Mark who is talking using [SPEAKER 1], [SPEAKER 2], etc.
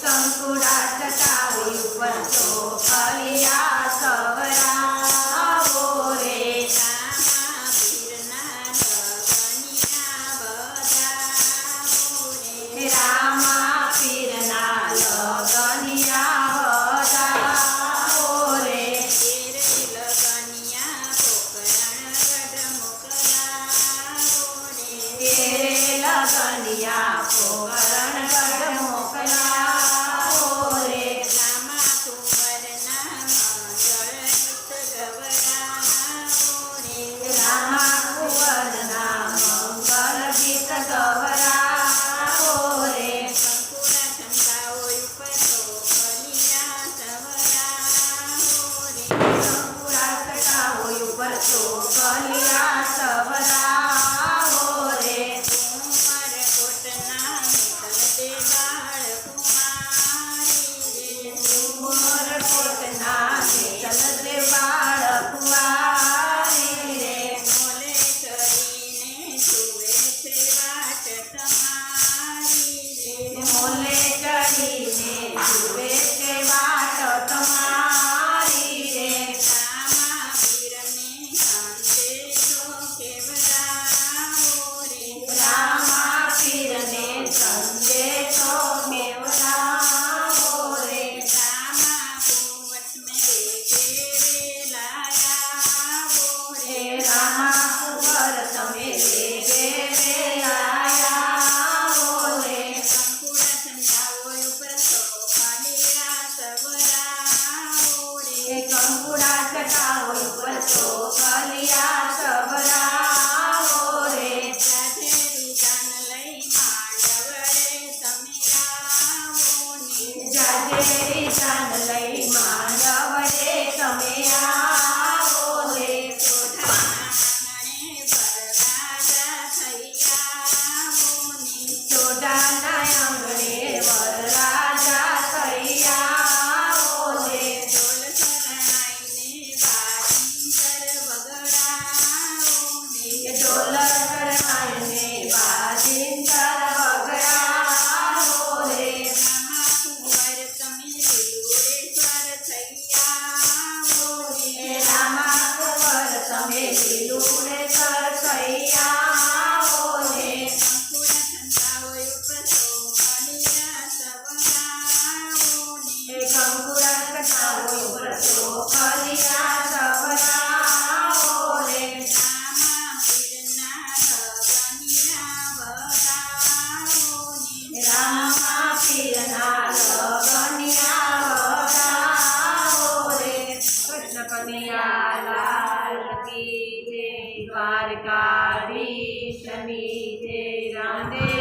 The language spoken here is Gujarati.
[SPEAKER 1] કંકુડા થતા ઉપર તો ફળિયા સવરાવો રે
[SPEAKER 2] નાના પીરના લગનિયા બધાવો રે
[SPEAKER 1] રામા પીરના લગનિયા
[SPEAKER 2] લગનિયા પોકરણ ગઢ મોકલાવો રે
[SPEAKER 1] લગનિયા પોકરણ એ
[SPEAKER 2] કંકુડા
[SPEAKER 1] ચટાવો કરતો വല്ലഭകരമായ कीते द्वारकाधीशनी ते राधे